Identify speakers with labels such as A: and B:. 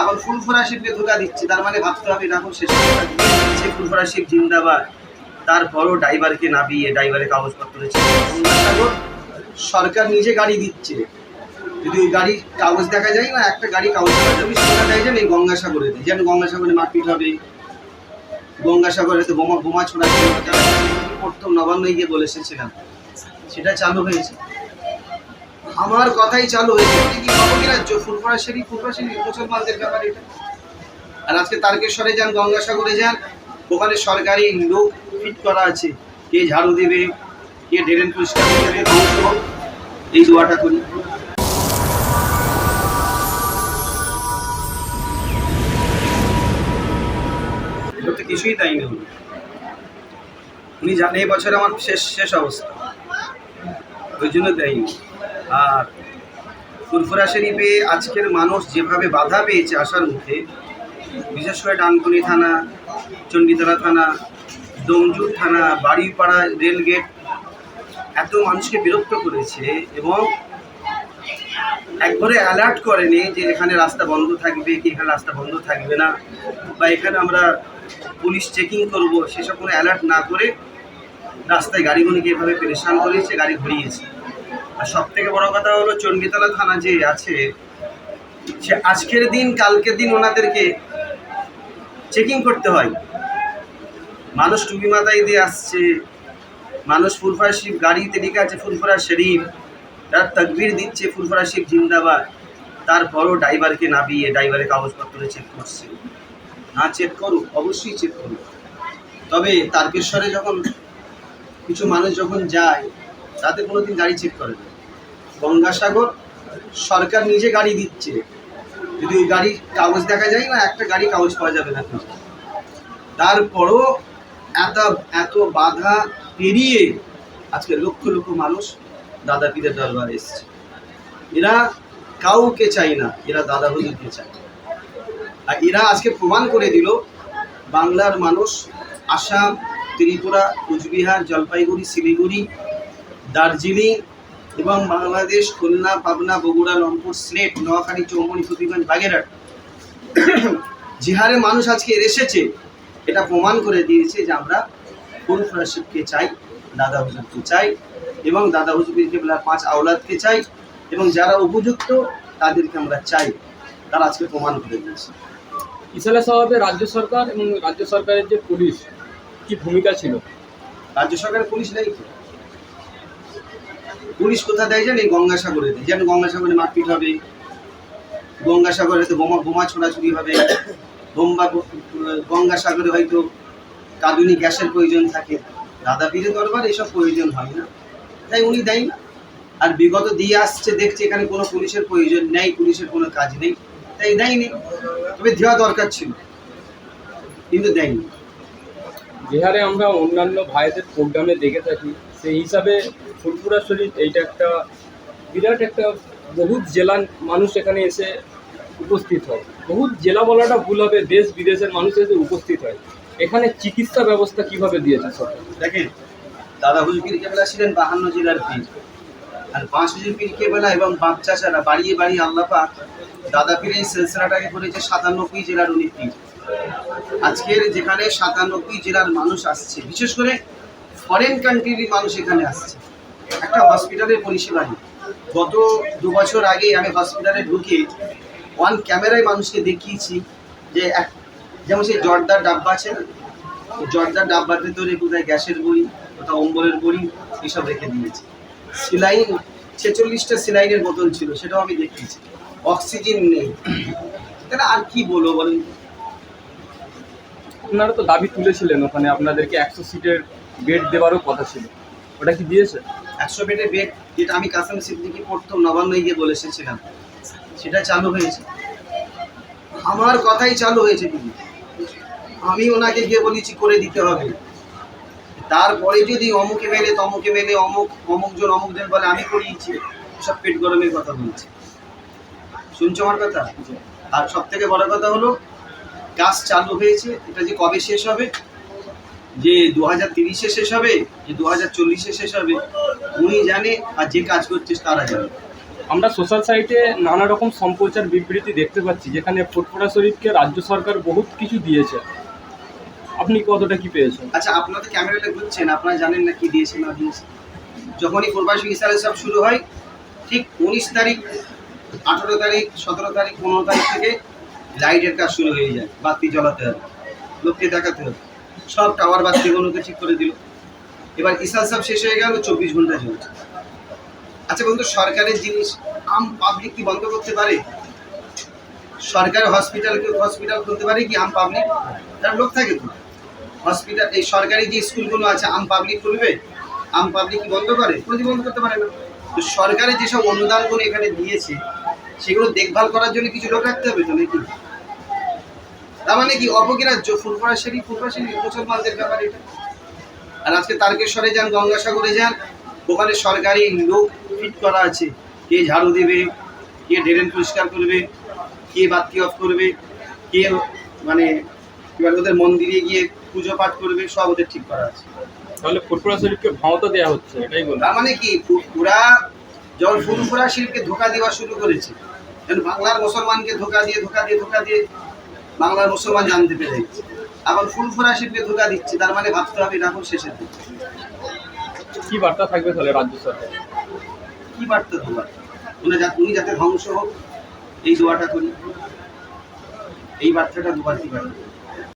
A: এখন ফুলফরা শিবকে ধোকা দিচ্ছে, তার মানে ভাবতে হবে এটা এখন শেষ দিচ্ছে ফুলফরা শিব জিন্দাবাদ, তারপরও ড্রাইভারকে নামিয়ে ড্রাইভারের কাগজপত্র সরকার নিজে গাড়ি দিচ্ছে। যদি ওই গাড়ি কাগজ দেখা যায় না, একটা গাড়ি কাগজ দেখা যাবে সেটা দেখা এই গঙ্গাসাগরে দিই। যেন গঙ্গাসাগরে মারপিট হবে। গঙ্গাসাগরে তো বোমা বোমা ছোড়া প্রথম নবান্ন গিয়ে বলে এসেছিলাম সেটা চালু হয়েছে। আমার কথাই চালু হয়েছে। কি খবর রাজ্য? ফুলফরা সেরি মুসলমানদের ব্যাপার এটা। আর আজকে তারকেশ্বরে যান, গঙ্গাসাগরে যান, ওখানে সরকারি লোক ফিট করা আছে। কে ঝাড়ু দেবে, কে ড্রেন পরিষ্কার এই দোয়াটা করি। তো কিছুই তাই নেই উনি জানে এই বছর আমার শেষ শেষ অবস্থা। ওই জন্য দেয়নি। আর ফুরফুরা শরীফে আজকের মানুষ যেভাবে বাধা পেয়েছে আসার মুখে, বিশেষ করে ডানকুনি থানা, চণ্ডীতলা থানা ডোমজুর থানা, বাড়িপাড়া রেলগেট, এত মানুষকে বিরক্ত করেছে এবং একবারে অ্যালার্ট করেনি যে এখানে রাস্তা বন্ধ থাকবে, কি এখানে রাস্তা বন্ধ থাকবে না, বা এখানে আমরা পুলিশ চেকিং করব সেসব কোনো অ্যালার্ট না করে রাস্তায় গাড়িগুলিকে এভাবে পরেশান করেছে গাড়ি ঘুরিয়েছে। আর সব থেকে বড় কথা হলো চণ্ডীতলা থানা যে আছে, সে আজকের দিন, কালকের দিন ওনাদেরকে চেকিং করতে হয়। মানুষ টুপি মাথায় দিয়ে আসছে, মানুষ ফুলফরা শিব গাড়িতে লিখে আছে, ফুলফরা শরীফ। তার তকবির দিচ্ছে ফুলফরা শিব জিন্দাবাদ। তারপরও ড্রাইভারকে নামিয়ে ড্রাইভারের কাগজপত্র চেক করছে। না চেক করুক, অবশ্যই চেক করুক। তবে তারকেশ্বরে যখন কিছু মানুষ যখন যায় তাতে কোনোদিন গাড়ি চেক করে না। গঙ্গাসাগর সরকার নিজে গাড়ি দিচ্ছে। যদি ওই গাড়ি কাগজ দেখা যায় না, একটা গাড়ি কাগজ পাওয়া যাবে না। তারপরও এত এত বাধা পেরিয়ে আজকে লক্ষ লক্ষ মানুষ দাদা পীরের দরবারে এসছে। এরা কাউকে চাই না, এরা দাদা হুজুরকে চায়। আর এরা আজকে প্রমাণ করে দিল, বাংলার মানুষ আসাম, ত্রিপুরা, কুচবিহার, জলপাইগুড়ি, শিলিগুড়ি, দার্জিলিং এবং বাংলাদেশ খুলনা পাবনা বগুড়া রংপুর সিলেট নোয়াখালী চৌমনি ফতিগঞ্জ বাগেরহাট। যে হারে মানুষ আজকে এসেছে। এটা প্রমাণ করে দিয়েছে যে আমরা ফুল ফ্রাশিপকে চাই দাদা হুজুরকে চাই এবং দাদা হুজুরকে পাঁচ আওলাদকে চাই এবং যারা উপযুক্ত তাদেরকে আমরা চাই। তারা আজকে প্রমাণ করে দিয়েছে।
B: ইসালা সাহেবে রাজ্য সরকার এবং রাজ্য সরকারের যে পুলিশ কি ভূমিকা ছিল?
A: রাজ্য সরকারের পুলিশ নেই। পুলিশ কোথা দেয় জানি? গঙ্গাসাগরে দেয়। যেন গঙ্গাসাগরে মারপিট হবে। গঙ্গাসাগরে তো বোমা বোমা ছোড়াছুড়ি হবে। বোম্বা গঙ্গাসাগরে হয়তো কাঁদুনি গ্যাসের প্রয়োজন থাকে। দাদা পীরের দরবার এসব প্রয়োজন হয় না। তাই উনি দেয় আর বিগত দিয়ে আসছে, দেখছে এখানে কোনো পুলিশের প্রয়োজন নেই, পুলিশের কোনো কাজ নেই। তাই দেয়নি। তবে দেওয়া দরকার ছিল। কিন্তু দেয়নি।
B: যে হারে আমরা অন্যান্য ভাইদের প্রোগ্রামে দেখে থাকি সেই হিসাবে ফুলপুরা শরীফ এইটা একটা বিরাট একটা বহুত জেলার মানুষ এখানে এসে উপস্থিত হয়। বহুত জেলা বলাটা ভুল হবে, দেশ বিদেশের মানুষ এসে উপস্থিত হয়। এখানে চিকিৎসা ব্যবস্থা কীভাবে দিয়েছে সরকার?
A: দেখেন, দাদা হুজুর কেবলা ছিলেন বাহান্ন জেলার পীর। আর পাঁচ হুজুর পীর কেবলা এবং বাচ্চাচারা বাড়িয়ে বাড়িয়ে আল্লাপা দাদা পীর এই সিলসিলাটাকে করেছে সাতানব্বই জেলার উনি পীর। আজকের যেখানে সাতানব্বই জেলার মানুষ আসছে, বিশেষ করে ফরেন কান্ট্রির মানুষ এখানে আসছে। একটা হসপিটালের পরিষেবা নেই গত দু বছর আগে আমি হসপিটালে ঢুকে ওয়ান ক্যামেরায় মানুষকে দেখিয়েছি যে এক, যেমন সেই জর্দার ডাব্বা আছে না জর্দার ডাব্বার ধরে কোথায় গ্যাসের বড়ি কোথাও অম্বলের বড়ি, এসব রেখে দিয়েছে। সিলাইন, ছেচল্লিশটা সিলাইনের বোতল ছিল, সেটাও আমি দেখিয়েছি। অক্সিজেন নেই। তাহলে আর কি বলব বলেন?
B: আপনারা তো দাবি তুলেছিলেন ওখানে, আপনাদেরকে একশো সিটের বেড দেওয়ারও কথা ছিল। ওটা কি দিয়েছে?
A: একশো বেডের বেড যেটা আমি কাসাম সিদ্দিকি পড়তাম নবান্ন গিয়ে বলে এসেছিলাম সেটা চালু হয়েছে। আমার কথাই চালু হয়েছে দিদি আমি ওনাকে গিয়ে বলেছি, করে দিতে হবে। তারপরে যদি অমুকে মেলে, তমুকে মেলে, অমুক, অমুকজন অমুকজন বলে, আমি করিয়েছি। সব পেট গরমের কথা বলছে। শুনছো আমার কথা? আর সব থেকে বড় কথা হলো কাজ চালু হয়েছে এটা যে কবে শেষ হবে? যে দু হাজার তিরিশে শেষ হবে যে দু হাজার চল্লিশে শেষ হবে উনি জানে আর যে কাজ করছে তারা জানে।
B: আমরা সোশ্যাল সাইটে নানা রকম সম্প্রচার বিবৃতি দেখতে পাচ্ছি যেখানে ফুটফুরা শরীফকে রাজ্য সরকার বহুত কিছু দিয়েছে। আপনি কতটা কি পেয়েছেন?
A: আচ্ছা আপনারা তো ক্যামেরাটা ঘুরছেন আপনারা জানেন না কি দিয়েছে না দিয়েছে। যখনই প্রবাসী ইসালে সব শুরু হয় ঠিক উনিশ তারিখ আঠেরো তারিখ সতেরো তারিখ পনেরো তারিখ থেকে লাইটের কাজ শুরু হয়ে যায়, বাতি জ্বলাতে হবে, লোককে দেখাতে হবে। সব টাওয়ার বাতিগুলোকে ঠিক করে দিল। এবার ইসাল সব শেষ হয়ে গেল, চব্বিশ ঘণ্টা চলছে। আচ্ছা বন্ধু, সরকারের জিনিস আম পাবলিক কি বন্ধ করতে পারে? সরকারি হসপিটাল হসপিটাল খুলতে পারে কি আম পাবলিক তার লোক থাকে তো। হসপিটাল এই সরকারি যে স্কুলগুলো আছে, আম পাবলিক খুলবে? আম পাবলিক কি বন্ধ করে? প্রতিবন্ধ করতে পারে না। তো সরকারের যেসব অনুদানগুলো এখানে দিয়েছে সেগুলো দেখভাল করার জন্য কিছু লোক রাখতে হবে তো নাকি? তার মানে কি সেরি ফুলপড়া সেরি মুসলমানদের ব্যাপার এটা? আর আজকে তারকেশ্বরে যান গঙ্গাসাগরে যান ওখানে সরকারি লোক ফিট করা আছে। কে ঝাড়ু দেবে কে ড্রেন পরিষ্কার করবে কে বাতি অফ করবে কে মানে বলে ওদের মন্দিরে গিয়ে পুজো পাঠ করবে সব ওদের ঠিক করা আছে।
B: তাহলে ফুটফুরা শরীফকে ভাওতা দেওয়া হচ্ছে এটাই বলুন।
A: তার মানে কি পুরা যখন ফুলপুরা শিল্পকে ধোকা দেওয়া শুরু করেছে। বাংলার মুসলমানকে ধোকা দিয়ে ধোকা দিয়ে ধোকা দিয়ে বাংলার মুসলমান জানতে পেরে আবার ফুলপুরা শিল্পকে ধোকা দিচ্ছে তার মানে ভাবতে হবে এটা এখন শেষের দিকে
B: কি বার্তা থাকবে তাহলে রাজ্য সরকার?
A: কি বার্তা দুবার উনি যাতে উনি যাতে ধ্বংস হোক এই দোয়াটা করি। এই বার্তাটা দুবার কি বার্তা?